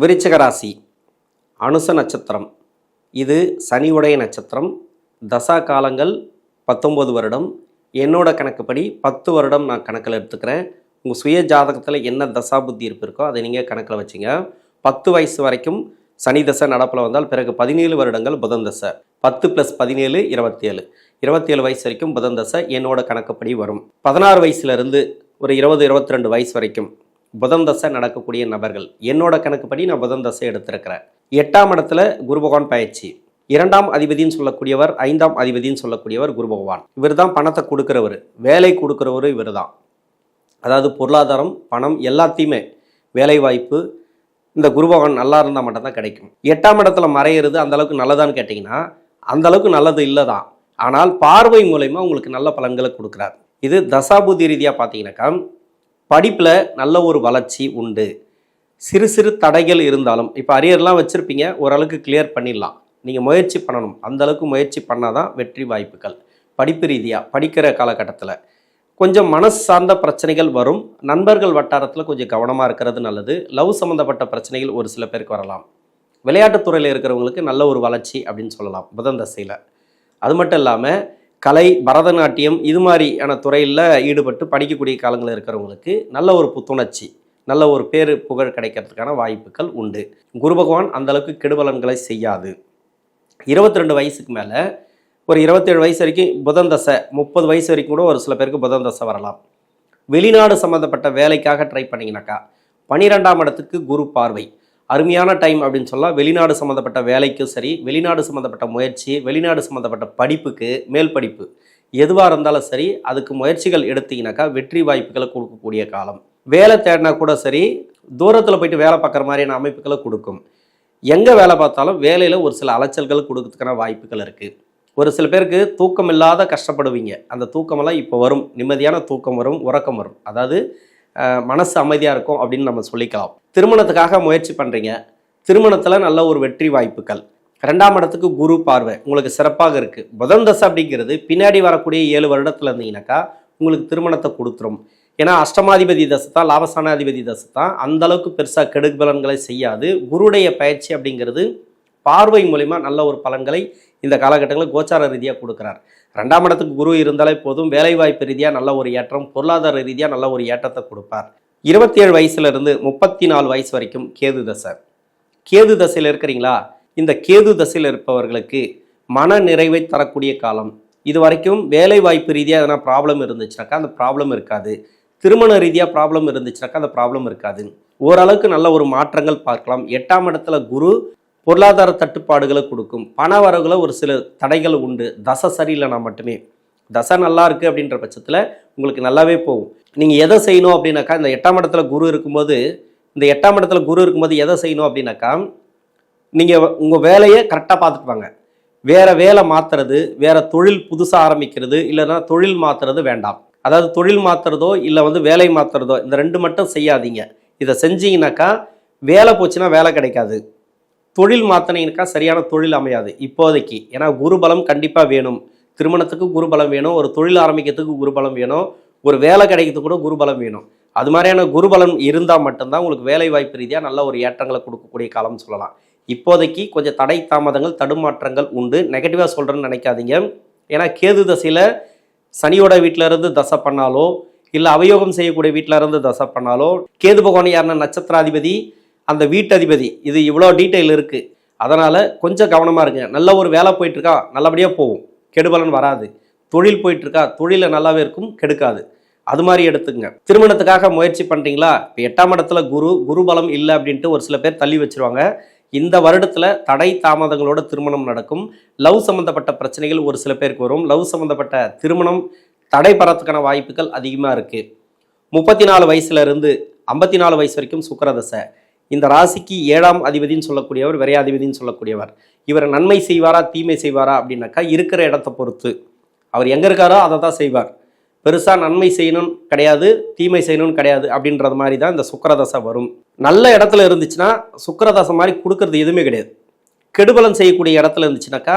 விருச்சிக ராசி அனுச நட்சத்திரம். இது சனியுடைய நட்சத்திரம். தசா காலங்கள் பத்தொம்பது வருடம். என்னோட கணக்குப்படி பத்து வருடம் நான் கணக்கில் எடுத்துக்கிறேன். உங்கள் சுய ஜாதகத்தில் என்ன தசா புத்தி இருப்பு இருக்கோ அதை நீங்கள் கணக்கில் வச்சுங்க. பத்து வயசு வரைக்கும் சனி தசை நடப்பில் வந்தால் பிறகு பதினேழு வருடங்கள் புதன் தசை. பத்து ப்ளஸ் பதினேழு இருபத்தேழு. இருபத்தேழு வயசு வரைக்கும் புதன் தசை என்னோட கணக்குப்படி வரும். பதினாறு வயசுலேருந்து ஒரு இருபது இருபத்தி ரெண்டு வயசு வரைக்கும் புதன் தசை நடக்கக்கூடிய நபர்கள். என்னோட கணக்குப்படி நான் புதன் தசை எடுத்திருக்கிறேன். எட்டாம் இடத்துல குரு பகவான் பயிற்சி. இரண்டாம் அதிபதின்னு சொல்லக்கூடியவர் ஐந்தாம் அதிபதின்னு சொல்லக்கூடியவர் குரு பகவான். இவர் தான் பணத்தை கொடுக்குறவர். வேலை கொடுக்குறவரு இவர் தான் அதாவது பொருளாதாரம் பணம் எல்லாத்தையுமே வேலை வாய்ப்பு இந்த குரு பகவான் நல்லா இருந்தால் மட்டும்தான் கிடைக்கும். எட்டாம் இடத்துல மறையிறது அந்தளவுக்கு நல்லதான்னு கேட்டிங்கன்னா அந்தளவுக்கு நல்லது இல்லை தான் ஆனால் பார்வை மூலயமா உங்களுக்கு நல்ல பலன்களை கொடுக்குறார். இது தசாபுதி ரீதியாக பார்த்தீங்கன்னாக்கா படிப்பில் நல்ல ஒரு வளர்ச்சி உண்டு. சிறு சிறு தடைகள் இருந்தாலும் இப்போ அரியர்லாம் வச்சுருப்பீங்க ஓரளவுக்கு கிளியர் பண்ணிடலாம். நீங்கள் முயற்சி பண்ணணும். அந்தளவுக்கு முயற்சி பண்ணால் தான் வெற்றி வாய்ப்புகள். படிப்பு ரீதியாக படிக்கிற காலகட்டத்தில். கொஞ்சம் மனசு சார்ந்த பிரச்சனைகள் வரும். நண்பர்கள் வட்டாரத்தில் கொஞ்சம் கவனமாக இருக்கிறது நல்லது. லவ் சம்மந்தப்பட்ட பிரச்சனைகள் ஒரு சில பேருக்கு வரலாம். விளையாட்டுத்துறையில் இருக்கிறவங்களுக்கு நல்ல ஒரு வளர்ச்சி அப்படின்னு சொல்லலாம் புதன் தசையில். அது மட்டும் இல்லாமல் கலை பரதநாட்டியம் இது மாதிரியான துறையில் ஈடுபட்டு படிக்கக்கூடிய காலங்களில் இருக்கிறவங்களுக்கு நல்ல ஒரு புத்துணர்ச்சி நல்ல ஒரு பேர் புகழ் கிடைக்கிறதுக்கான வாய்ப்புகள் உண்டு. குரு பகவான் அந்தளவுக்கு கெடுபலன்களை செய்யாது. இருபத்தி ரெண்டு வயசுக்கு மேலே ஒரு இருபத்தேழு வயசு வரைக்கும் புதன் தசை முப்பது வயசு வரைக்கும் கூட ஒரு சில பேருக்கு புதன் தசை வரலாம். வெளிநாடு சம்மந்தப்பட்ட வேலைக்காக ட்ரை பண்ணிங்கனாக்கா பனிரெண்டாம் இடத்துக்கு குரு பார்வை. அருமையான டைம் அப்படின்னு சொல்லலாம். வெளிநாடு சம்மந்தப்பட்ட வேலைக்கும் சரி வெளிநாடு சம்மந்தப்பட்ட முயற்சி வெளிநாடு சம்மந்தப்பட்ட படிப்புக்கு மேல் படிப்பு எதுவாக இருந்தாலும் சரி அதுக்கு முயற்சிகள் எடுத்தீங்கனாக்கா வெற்றி வாய்ப்புகளை கொடுக்கக்கூடிய காலம். வேலை தேடினா கூட சரி தூரத்தில் போயிட்டு வேலை பார்க்குற மாதிரியான அமைப்புகளை கொடுக்கும். எங்கே வேலை பார்த்தாலும் வேலையில் ஒரு சில அலைச்சல்கள் கொடுக்கறதுக்கான வாய்ப்புகள் இருக்குது ஒரு சில பேருக்கு தூக்கம் இல்லாத கஷ்டப்படுவீங்க. அந்த தூக்கமெல்லாம் இப்போ வரும். நிம்மதியான தூக்கம் வரும் உறக்கம் வரும். அதாவது மனசு அமைதியாக இருக்கும் அப்படின்னு நம்ம சொல்லிக்கலாம். திருமணத்துக்காக முயற்சி பண்ணுறீங்க திருமணத்தில் நல்ல ஒரு வெற்றி வாய்ப்புகள். ரெண்டாம் இடத்துக்கு குரு பார்வை உங்களுக்கு சிறப்பாக இருக்குது புதன் தசை அப்படிங்கிறது பின்னாடி வரக்கூடிய ஏழு வருடத்தில் இருந்தீங்கன்னாக்கா உங்களுக்கு திருமணத்தை கொடுத்துரும். ஏன்னா அஷ்டமாதிபதி தசை தான் லாபசானாதிபதி தசை தான். அந்த அளவுக்கு பெருசாக கெடுபலன்களை செய்யாது. குருடைய பயிற்சி அப்படிங்கிறது பார்வை மூலிமா நல்ல ஒரு பலன்களை இந்த காலகட்டங்களில் கோச்சார ரீதியாக கொடுக்குறார். ரெண்டாம் இடத்துக்கு குரு இருந்தாலே போதும் வேலைவாய்ப்பு ரீதியாக நல்ல ஒரு ஏற்றம் பொருளாதார ரீதியாக நல்ல ஒரு ஏற்றத்தை கொடுப்பார். இருபத்தி ஏழு வயசுலேருந்து முப்பத்தி நாலு வயசு வரைக்கும் கேது தசை. கேது தசையில் இருக்கிறீங்களா? இந்த கேது தசையில் இருப்பவர்களுக்கு மன நிறைவை தரக்கூடிய காலம். இது வரைக்கும் வேலை வாய்ப்பு ரீதியாக எதனா ப்ராப்ளம் இருந்துச்சுனாக்கா அந்த ப்ராப்ளம் இருக்காது. திருமண ரீதியாக ப்ராப்ளம் இருந்துச்சுனாக்கா அந்த ப்ராப்ளம் இருக்காது. ஓரளவுக்கு நல்ல ஒரு மாற்றங்கள் பார்க்கலாம். எட்டாம் இடத்துல குரு பொருளாதார தட்டுப்பாடுகளை கொடுக்கும். பண வரவுல ஒரு சில தடைகள் உண்டு. தசை சரியில்லைனா மட்டுமே. தசை நல்லா இருக்குது அப்படின்ற பட்சத்தில் உங்களுக்கு நல்லாவே போகும். நீங்கள் எதை செய்யணும் அப்படின்னாக்கா இந்த எட்டாம் இடத்துல குரு இருக்கும்போது இந்த எட்டாம் இடத்துல குரு இருக்கும்போது எதை செய்யணும் அப்படின்னாக்கா நீங்கள் உங்கள் வேலையை கரெக்டாக பார்த்துட்டு வாங்க வேற வேலை மாத்துறது வேற தொழில் புதுசாக ஆரம்பிக்கிறது இல்லைன்னா தொழில் மாத்துறது வேண்டாம். அதாவது தொழில் மாத்துறதோ இல்லை வந்து வேலை மாற்றுறதோ இந்த ரெண்டு மட்டும் செய்யாதீங்க. இதை செஞ்சீங்கன்னாக்கா வேலை போச்சுன்னா வேலை கிடைக்காது. தொழில் மாற்றினீங்கனாக்கா சரியான தொழில் அமையாது இப்போதைக்கு. ஏன்னா குருபலம் கண்டிப்பாக வேணும். திருமணத்துக்கு குருபலம் வேணும். ஒரு தொழில் ஆரம்பிக்கிறதுக்கு குருபலம் வேணும். ஒரு வேலை கிடைக்கிறதுக்கு கூட குருபலம் வேணும். அது மாதிரியான குருபலம் இருந்தால் மட்டும்தான் உங்களுக்கு வேலை வாய்ப்பு ரீதியாக நல்ல ஒரு ஏற்றங்களை கொடுக்கக்கூடிய காலம்னு சொல்லலாம். இப்போதைக்கு கொஞ்சம் தடை தாமதங்கள் தடுமாற்றங்கள் உண்டு. நெகட்டிவாக சொல்கிறேன்னு நினைக்காதீங்க. ஏன்னா கேது தசையில் சனியோட வீட்டில இருந்து தசை பண்ணாலோ இல்லை அவயோகம் செய்யக்கூடிய வீட்டில் இருந்து தசை பண்ணாலோ கேது பகவான் யாருன்னா நட்சத்திராதிபதி அந்த வீட்டதிபதி இது இவ்வளோ டீட்டெயில் இருக்குது அதனால் கொஞ்சம் கவனமாக இருங்க. நல்ல ஒரு வேலை போயிட்டுருக்கா நல்லபடியாக போகும். கெடுபலன் வராது. தொழில் போயிட்டுருக்கா தொழிலில் நல்லாவே இருக்கும் கெடுக்காது. அது மாதிரி எடுத்துங்க திருமணத்துக்காக முயற்சி பண்ணுறீங்களா இப்போ எட்டாம் இடத்துல குரு குரு பலம் இல்லை அப்படின்ட்டு ஒரு சில பேர் தள்ளி வச்சிருவாங்க. இந்த வருடத்தில் தடை தாமதங்களோட திருமணம் நடக்கும். லவ் சம்மந்தப்பட்ட பிரச்சனைகள் ஒரு சில பேருக்கு வரும். லவ் சம்மந்தப்பட்ட திருமணம் தடை தடைபடுறதுக்கான வாய்ப்புகள் அதிகமாக இருக்குது முப்பத்தி நாலு வயசுலேருந்து ஐம்பத்தி நாலு வயசு வரைக்கும் சுக்கரதசை. இந்த ராசிக்கு ஏழாம் அதிபதின்னு சொல்லக்கூடியவர் விரையாதிபதினு சொல்லக்கூடியவர். இவர் நன்மை செய்வாரா தீமை செய்வாரா அப்படின்னாக்கா இருக்கிற இடத்த பொறுத்து. அவர் எங்கே இருக்காரோ அதை தான் செய்வார். பெருசாக நன்மை செய்யணும் கிடையாது தீமை செய்யணும் கிடையாது அப்படின்றது மாதிரி தான் இந்த சுக்கரதசை வரும். நல்ல இடத்துல இருந்துச்சுன்னா சுக்கரதசை மாதிரி கொடுக்கறது எதுவுமே கிடையாது. கெடுபலம் செய்யக்கூடிய இடத்துல இருந்துச்சுனாக்கா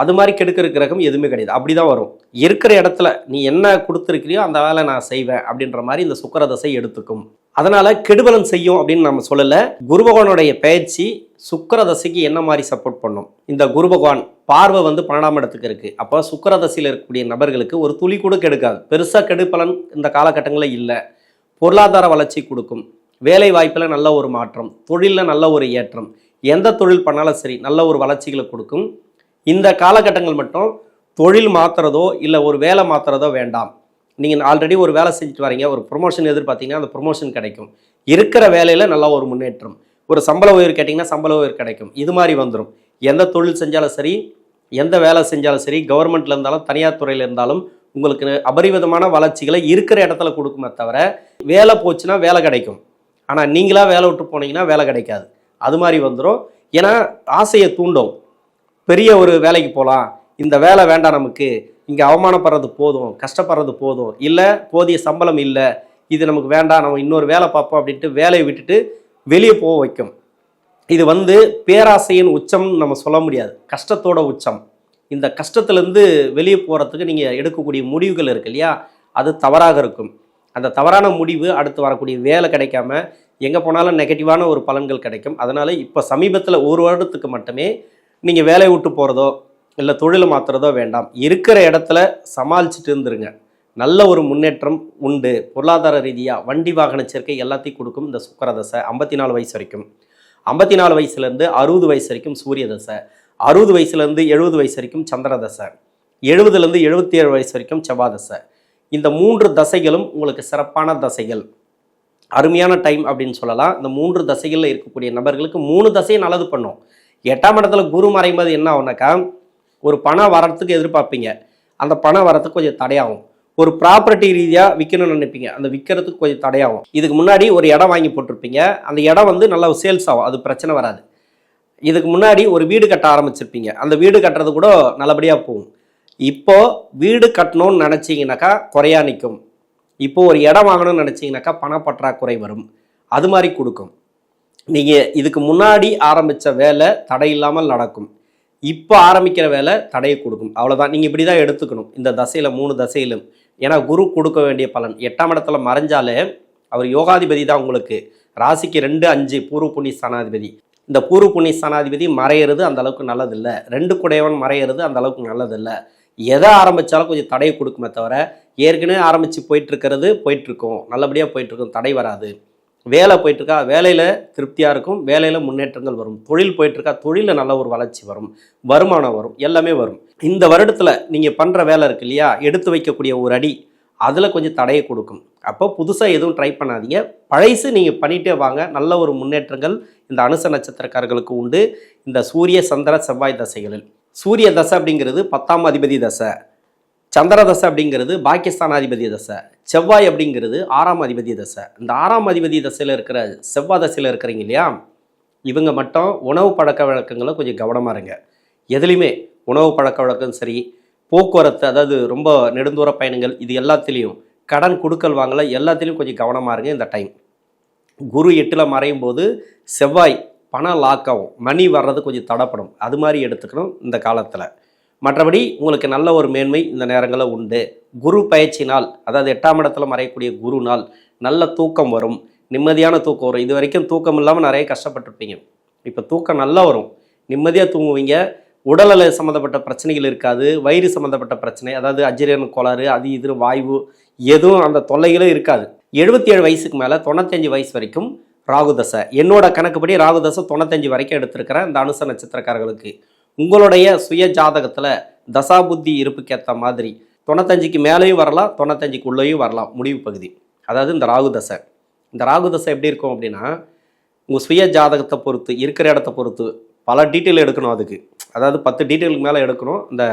அது மாதிரி கெடுக்கிற கிரகம் எதுவுமே கிடையாது. அப்படி தான் வரும். இருக்கிற இடத்துல நீ என்ன கொடுத்துருக்கிறியோ அந்த வேலை நான் செய்வேன் அப்படின்ற மாதிரி இந்த சுக்கரதசை எடுத்துக்கும். அதனால் கெடுபலம் செய்யும் அப்படின்னு நம்ம சொல்லலை. குரு பகவானுடைய பயிற்சி சுக்கரதசைக்கு என்ன மாதிரி சப்போர்ட் பண்ணும்? இந்த குரு பகவான் பார்வை வந்து பன்னெண்டாம் இடத்துக்கு இருக்குது அப்போ சுக்கரதசையில் இருக்கக்கூடிய நபர்களுக்கு ஒரு துளி கூட கெடுக்காது. பெருசாக கெடுபலன் இந்த காலகட்டங்களில் இல்லை. பொருளாதார வளர்ச்சி கொடுக்கும். வேலை வாய்ப்பில் நல்ல ஒரு மாற்றம். தொழிலில் நல்ல ஒரு ஏற்றம். எந்த தொழில் பண்ணாலும் சரி நல்ல ஒரு வளர்ச்சிகளை கொடுக்கும். இந்த காலகட்டங்கள் மட்டும் தொழில் மாற்றுறதோ இல்லை ஒரு வேலை மாற்றுறதோ வேண்டாம். நீங்கள் ஆல்ரெடி ஒரு வேலை செஞ்சுட்டு வரீங்க ஒரு ப்ரொமோஷன் எதிர்பார்த்தீங்கன்னா அந்த ப்ரொமோஷன் கிடைக்கும். இருக்கிற வேலையில் நல்ல ஒரு முன்னேற்றம். ஒரு சம்பள உயர் கேட்டிங்கன்னா சம்பள உயர் கிடைக்கும். இது மாதிரி வந்துடும் எந்த தொழில் செஞ்சாலும் சரி எந்த வேலை செஞ்சாலும் சரி கவர்மெண்ட்டில் இருந்தாலும் தனியார் துறையில் இருந்தாலும் உங்களுக்கு அபரிவிதமான வளர்ச்சிகளை இருக்கிற இடத்துல கொடுக்குமே தவிர வேலை போச்சுன்னா வேலை கிடைக்கும். ஆனால் நீங்களா வேலை விட்டு போனீங்கன்னா வேலை கிடைக்காது. அது மாதிரி வந்துடும் ஏன்னா ஆசையை தூண்டும். பெரிய ஒரு வேலைக்கு போகலாம் இந்த வேலை வேண்டாம் நமக்கு. இங்கே அவமானப்படுறது போதும் கஷ்டப்படுறது போதும். இல்லை போதிய சம்பளம் இல்லை. இது நமக்கு வேண்டாம் நம்ம இன்னொரு வேலை பார்ப்போம் அப்படின்ட்டு வேலையை விட்டுட்டு வெளியே போக வைக்கும். இது வந்து பேராசையின் உச்சம்னு நம்ம சொல்ல முடியாது. கஷ்டத்தோட உச்சம். இந்த கஷ்டத்துலேருந்து வெளியே போகிறதுக்கு நீங்கள் எடுக்கக்கூடிய முடிவுகள் இருக்கு இல்லையா? அது தவறாக இருக்கும். அந்த தவறான முடிவு அடுத்து வரக்கூடிய வேலை கிடைக்காம எங்கே போனாலும் நெகட்டிவான ஒரு பலன்கள் கிடைக்கும். அதனால் இப்போ சமீபத்தில் ஒரு வருடத்துக்கு மட்டுமே நீங்கள் வேலையை விட்டு போகிறதோ இல்லை தொழிலை மாற்றுறதோ வேண்டாம். இருக்கிற இடத்துல சமாளிச்சுட்டு இருந்துருங்க. நல்ல ஒரு முன்னேற்றம் உண்டு. பொருளாதார ரீதியாக வண்டி வாகன சேர்க்கை எல்லாத்தையும் கொடுக்கும் இந்த சுக்கர தசை ஐம்பத்தி நாலு வயசு வரைக்கும். ஐம்பத்தி நாலு வயசுலேருந்து அறுபது வயசு வரைக்கும் சூரிய தசை. அறுபது வயசுலேருந்து எழுபது வயசு வரைக்கும் சந்திர தசை. எழுபதுலேருந்து எழுபத்தி ஏழு வயசு வரைக்கும் செவ்வாதசை இந்த மூன்று தசைகளும் உங்களுக்கு சிறப்பான தசைகள். அருமையான டைம் அப்படின்னு சொல்லலாம். இந்த மூன்று தசைகளில் இருக்கக்கூடிய நபர்களுக்கு மூணு தசையும் நல்லது பண்ணும். எட்டாம் இடத்துல குரு மறையும்போது என்ன ஆகுனாக்கா ஒரு பணம் வரத்துக்கு எதிர்பார்ப்பீங்க. அந்த பணம் வரத்துக்கு கொஞ்சம் தடையாகும். ஒரு ப்ராப்பர்ட்டி ரீதியாக விற்கணும்னு நினைப்பீங்க. அந்த விற்கிறதுக்கு கொஞ்சம் தடையாகும். இதுக்கு முன்னாடி ஒரு இடம் வாங்கி போட்டிருப்பீங்க. அந்த இடம் வந்து நல்லா சேல்ஸ் ஆகும். அது பிரச்சனை வராது. இதுக்கு முன்னாடி ஒரு வீடு கட்ட ஆரம்பிச்சிருப்பீங்க. அந்த வீடு கட்டுறது கூட நல்லபடியாக போகும். இப்போது வீடு கட்டணும்னு நினச்சிங்கனாக்கா குறையா நிற்கும் இப்போது ஒரு இடம் வாங்கணும்னு நினச்சிங்கனாக்கா பணப்பற்றாக்குறை வரும். அது மாதிரி கொடுக்கும். நீங்கள் இதுக்கு முன்னாடி ஆரம்பித்த வேலை தடை இல்லாமல் நடக்கும். இப்போ ஆரம்பிக்கிற வேலை தடையை கொடுக்கும். அவ்வளோதான் நீங்கள் இப்படி தான் எடுத்துக்கணும். இந்த தசையில் மூணு தசையிலும். ஏன்னா குரு கொடுக்க வேண்டிய பலன். எட்டாம் இடத்துல மறைஞ்சாலே அவர் யோகாதிபதி தான் உங்களுக்கு. ராசிக்கு ரெண்டு அஞ்சு பூர்வ புண்ணிய ஸ்தானாதிபதி. இந்த பூர்வ புண்ணிய ஸ்தானாதிபதி மறையிறது அந்த அளவுக்கு நல்லதில்லை. ரெண்டு குடையவன் மறையிறது அந்த அளவுக்கு நல்லதில்லை. எதை ஆரம்பித்தாலும் கொஞ்சம் தடையை கொடுக்குமே தவிர ஏற்கனவே ஆரம்பித்து போயிட்டுருக்கிறது போயிட்டுருக்கும் நல்லபடியாக போயிட்டுருக்கும் தடை வராது. வேலை போயிட்டுருக்கா வேலையில் திருப்தியாக இருக்கும் வேலையில் முன்னேற்றங்கள் வரும். தொழில் போயிட்டுருக்கா தொழிலில் நல்ல ஒரு வளர்ச்சி வரும் வருமானம் வரும் எல்லாமே வரும். இந்த வருடத்தில் நீங்கள் பண்ணுற வேலை இருக்கு இல்லையா எடுத்து வைக்கக்கூடிய ஒரு அடி அதில் கொஞ்சம் தடையை கொடுக்கும். அப்போ புதுசாக எதுவும் ட்ரை பண்ணாதீங்க. பழைசு நீங்கள் பண்ணிகிட்டே வாங்க. நல்ல ஒரு முன்னேற்றங்கள் இந்த அனுச நட்சத்திரக்காரர்களுக்கு உண்டு. இந்த சூரிய சந்திர செவ்வாய் தசைகளில். சூரிய தசை அப்படிங்கிறது பத்தாம் அதிபதி தசை. சந்திர தசை அப்படிங்கிறது பாகிஸ்தானாதிபதி தசை செவ்வாய் அப்படிங்கிறது ஆறாம் அதிபதி தசை. இந்த ஆறாம் அதிபதி தசையில் இருக்கிற செவ்வாய் தசையில் இருக்கிறீங்க இல்லையா? இவங்க மட்டும் உணவு பழக்க வழக்கங்களை கொஞ்சம் கவனமாக இருங்க. எதுலேயுமே உணவு பழக்க வழக்கம் சரி போக்குவரத்து அதாவது ரொம்ப நெடுந்தூர பயணங்கள் இது எல்லாத்துலேயும் கடன் கொடுக்கல் வாங்கல எல்லாத்துலேயும் கொஞ்சம் கவனமாக இருங்க இந்த டைம் குரு எட்டில் மறையும் போது செவ்வாய் பணம் லாக் ஆகும் மணி வர்றது கொஞ்சம் தடப்படும். அது மாதிரி எடுத்துக்கணும் இந்த காலத்தில். மற்றபடி உங்களுக்கு நல்ல ஒரு மேன்மை இந்த நேரங்களில் உண்டு. குரு பயிற்சி நாள் அதாவது எட்டாம் இடத்துல மறையக்கூடிய குரு நாள் நல்ல தூக்கம் வரும். நிம்மதியான தூக்கம் வரும். இது வரைக்கும் தூக்கம் இல்லாமல் நிறைய கஷ்டப்பட்டுருப்பீங்க. இப்போ தூக்கம் நல்லா வரும். நிம்மதியாக தூங்குவீங்க. உடல்நல சம்மந்தப்பட்ட பிரச்சனைகள் இருக்காது. வயிறு சம்மந்தப்பட்ட பிரச்சனை அதாவது அஜீரண கோளாறு அது இது வாய்வு எதுவும் அந்த தொல்லைகளும் இருக்காது. எழுபத்தி ஏழு வயசுக்கு மேலே தொண்ணூத்தஞ்சு வயசு வரைக்கும் ராகுதசை என்னோட கணக்குப்படி ராகுதசை தொண்ணூத்தஞ்சு வரைக்கும் எடுத்திருக்கிறேன். இந்த அனுச நட்சத்திரக்காரர்களுக்கு. உங்களுடைய சுய ஜாதகத்தில் தசாபுத்தி இருப்புக்கேற்ற மாதிரி தொண்ணூத்தஞ்சுக்கு மேலேயும் வரலாம் தொண்ணூத்தஞ்சுக்கு உள்ளேயும் வரலாம் முடிவு பகுதி. அதாவது இந்த ராகு தசை. இந்த ராகு தசை எப்படி இருக்கும் அப்படின்னா உங்கள் சுய ஜாதகத்தை பொறுத்து இருக்கிற இடத்த பொறுத்து பல டீட்டெயில் எடுக்கணும் அதுக்கு. அதாவது பத்து டீட்டெயிலுக்கு மேலே எடுக்கணும் இந்த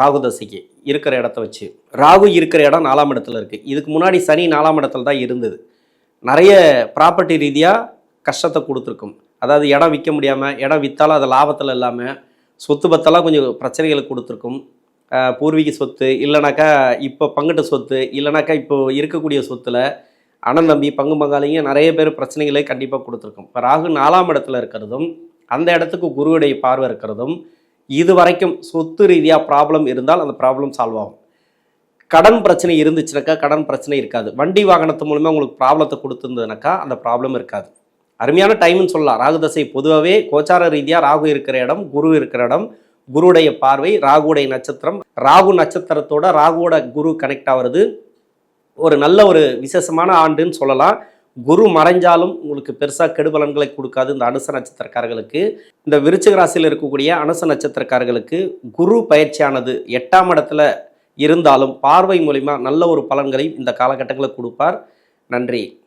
ராகு தசைக்கு இருக்கிற இடத்த வச்சு. ராகு இருக்கிற இடம் நாலாம் இடத்துல இருக்குது இதுக்கு முன்னாடி சனி நாலாம் இடத்துல தான் இருந்தது. நிறைய ப்ராப்பர்ட்டி ரீதியாக கஷ்டத்தை கொடுத்துருக்கும். அதாவது இடம் விற்க முடியாமல் இடம் விற்றாலும் அது லாபத்தில் இல்லாமல் சொத்து பத்தெல்லாம் கொஞ்சம் பிரச்சனைகளை கொடுத்துருக்கும். பூர்வீக சொத்து இல்லைனாக்கா இப்போ பங்கிட்ட சொத்து இல்லைனாக்கா இப்போ இருக்கக்கூடிய சொத்துல அண்ணன் தம்பி பங்கு பங்காளிங்க நிறைய பேர் பிரச்சனைகளை கண்டிப்பாக கொடுத்துருக்கும். இப்போ ராகு நாலாம் இடத்துல இருக்கிறதும் அந்த இடத்துக்கு குருவுடைய பார்வை இருக்கிறதும் இது வரைக்கும் சொத்து ரீதியாக ப்ராப்ளம் இருந்தால் அந்த ப்ராப்ளம் சால்வ் ஆகும். கடன் பிரச்சனை இருந்துச்சுனாக்கா கடன் பிரச்சனை இருக்காது. வண்டி வாகனத்து மூலமாக உங்களுக்கு ப்ராப்ளத்தை கொடுத்துருந்ததுனாக்கா அந்த ப்ராப்ளம் இருக்காது. அருமையான டைம்னு சொல்லலாம். ராகு தசை பொதுவாகவே கோச்சார ரீதியாக ராகு இருக்கிற இடம் குரு இருக்கிற இடம் குருடைய பார்வை ராகுடைய நட்சத்திரம். ராகு நட்சத்திரத்தோட ராகுவோட குரு கனெக்ட் ஆகிறது ஒரு நல்ல ஒரு விசேஷமான ஆண்டுன்னு சொல்லலாம். குரு மறைஞ்சாலும் உங்களுக்கு பெருசாக கெடுபலன்களை கொடுக்காது இந்த அனுச நட்சத்திரக்காரர்களுக்கு. இந்த விருச்சிக ராசியில் இருக்கக்கூடிய அனுச நட்சத்திரக்காரர்களுக்கு குரு பயிற்சியானது எட்டாம் இடத்துல இருந்தாலும் பார்வை மூலிமா நல்ல ஒரு பலன்களை இந்த காலகட்டங்களில் கொடுப்பார். நன்றி.